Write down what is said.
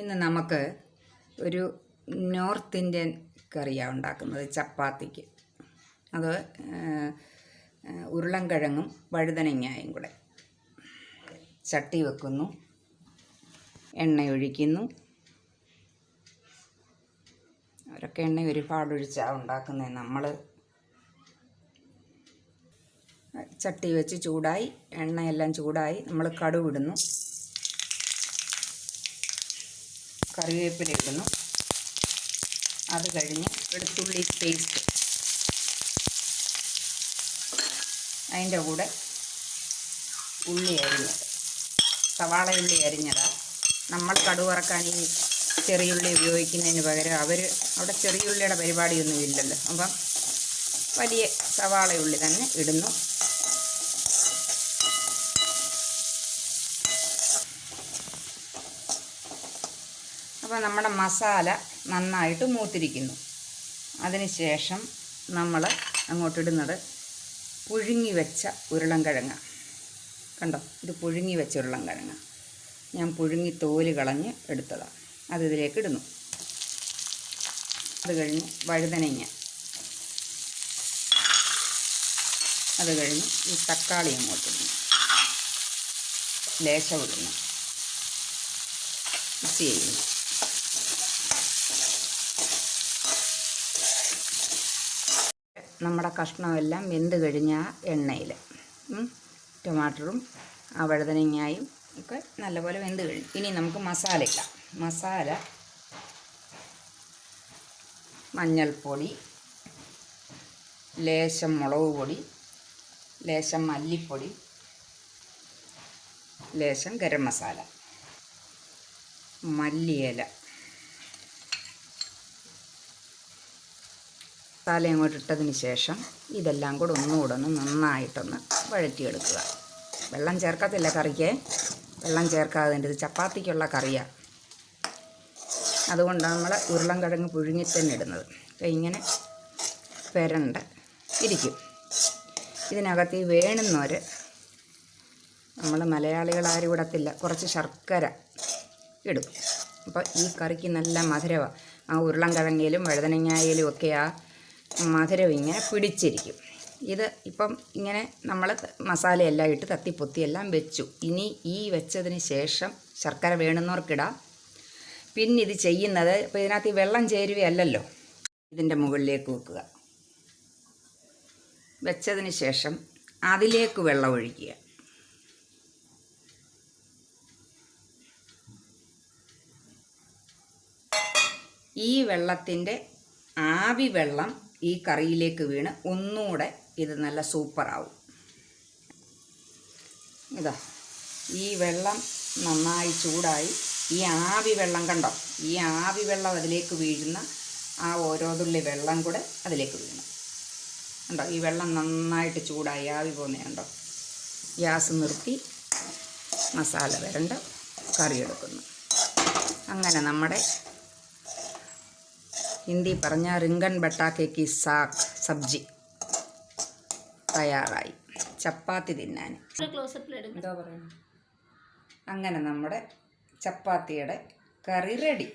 ഇന്ന് നമുക്ക് ഒരു നോർത്ത് ഇന്ത്യൻ കറിയാണ് ഉണ്ടാക്കുന്നത് ചപ്പാത്തിക്ക്. അത് ഉരുളൻകിഴങ്ങും വഴുതനങ്ങായും കൂടെ. ചട്ടി വെക്കുന്നു എണ്ണയൊഴിക്കുന്നു. അവരൊക്കെ എണ്ണ ഒരുപാട് ഒഴിച്ചാണ് ഉണ്ടാക്കുന്നത് നമ്മൾ ചട്ടി വെച്ച് ചൂടായി എണ്ണയെല്ലാം ചൂടായി നമ്മൾ കടുവിടുന്നു. കറിവേപ്പില ഇടുന്നു. അത് കഴിഞ്ഞ് വെളുത്തുള്ളി പേസ്റ്റ് അതിന്റെ കൂടെ ഉള്ളി അരിഞ്ഞത്. സവാള ഉള്ളി അരിഞ്ഞതാണ് നമ്മൾ കടുവറക്കാൻ ഈ ചെറിയുള്ളി ഉപയോഗിക്കുന്നതിന് പകരം അവർ അവിടെ ചെറിയുള്ളിയുടെ പരിപാടിയൊന്നും ഇല്ലല്ലോ. അപ്പം വലിയ സവാള ഉള്ളി തന്നെ ഇടുന്നു. അപ്പോൾ നമ്മുടെ മസാല നന്നായിട്ട് മൂത്തിരിക്കുന്നു. അതിനുശേഷം നമ്മൾ അങ്ങോട്ടിടുന്നത് പുഴുങ്ങി വെച്ച ഉരുളൻകിഴങ്ങ്. കണ്ടോ? ഇത് പുഴുങ്ങി വെച്ച ഉരുളൻകിഴങ്ങ്. ഞാൻ പുഴുങ്ങി തോൽ കളഞ്ഞ് എടുത്തതാണ് അത് ഇതിലേക്ക് ഇടുന്നു. അത് കഴിഞ്ഞ് വഴുതനങ്ങ. അത് കഴിഞ്ഞ് ഈ തക്കാളി അങ്ങോട്ടിടുന്നു ലേശം ഇടുന്നു. ചെയ്യുന്നു. നമ്മുടെ കഷ്ണമെല്ലാം വെന്ത് കഴിഞ്ഞ എണ്ണയിൽ. ടൊമാറ്ററും വഴുതനങ്ങായും ഒക്കെ നല്ലപോലെ വെന്ത് കഴിഞ്ഞു. ഇനി നമുക്ക് മസാല ഇടാം. മസാല മഞ്ഞൾപ്പൊടി ലേശം മുളക് പൊടി ലേശം മല്ലിപ്പൊടി ലേശം ഗരം മസാല മല്ലിയില. മസാല അങ്ങോട്ട് ഇട്ടതിന് ശേഷം ഇതെല്ലാം കൂടെ ഒന്നുകൂടെ ഒന്ന് നന്നായിട്ടൊന്ന് വഴറ്റിയെടുക്കുക. വെള്ളം ചേർക്കത്തില്ല കറിക്ക്. വെള്ളം ചേർക്കാതെ ഇത് ചപ്പാത്തിക്കുള്ള കറിയാണ് അതുകൊണ്ടാണ് നമ്മൾ ഉരുളൻകിഴങ്ങ് പുഴുങ്ങി തന്നെ ഇടുന്നത്. ഇങ്ങനെ പെരണ്ട് ഇരിക്കും. ഇതിനകത്ത് ഈ വേണുന്നവർ നമ്മൾ മലയാളികൾ ആരും ഇടത്തില്ല. കുറച്ച് ശർക്കര ഇടും. അപ്പോൾ ഈ കറിക്ക് നല്ല മധുരമാണ് ആ ഉരുളൻകിഴങ്ങിലും വഴുതനങ്ങായാലും ഒക്കെ ആ മധുരം ഇങ്ങനെ പിടിച്ചിരിക്കും. ഇത് ഇപ്പം ഇങ്ങനെ നമ്മൾ മസാലയെല്ലാം ഇട്ട് തത്തിപ്പൊത്തി എല്ലാം വെച്ചു. ഇനി ഈ വെച്ചതിന് ശേഷം ശർക്കര വേണമെന്നവർക്കിടാം പിന്നെ ഇത് ചെയ്യുന്നത് ഇപ്പോൾ ഇതിനകത്ത് ഈ വെള്ളം ചേരുവയല്ലോ ഇതിന്റെ മുകളിലേക്ക് വെക്കുക. വെച്ചതിന് ശേഷം അതിലേക്ക് വെള്ളം ഒഴിക്കുക. ഈ വെള്ളത്തിന്റെ ആവി വെള്ളം ഈ കറിയിലേക്ക് വീണ് ഒന്നുകൂടെ ഇത് നല്ല സൂപ്പറാവും. ഇതാ ഈ വെള്ളം നന്നായി ചൂടായി. ഈ ആവി വെള്ളം കണ്ടോ? ഈ ആവി വെള്ളം അതിലേക്ക് വീഴുന്ന ആ ഓരോ തുള്ളി വെള്ളം കൂടെ അതിലേക്ക് വീണു. കണ്ടോ ഈ വെള്ളം നന്നായിട്ട് ചൂടായി ആവി പോകുന്നുണ്ടോ ഗ്യാസ് നിർത്തി മസാല വരണ്ട കറി എടുക്കുന്നു. അങ്ങനെ നമ്മുടെ ഹിന്ദി പറഞ്ഞ റിങ്കൺ ബട്ടാക്കേക്ക് കി സാഗ് സബ്ജി തയ്യാറായി. ചപ്പാത്തി തിന്നാൻ. എന്താ പറയുന്നത് അങ്ങനെ നമ്മുടെ ചപ്പാത്തിയുടെ കറി റെഡി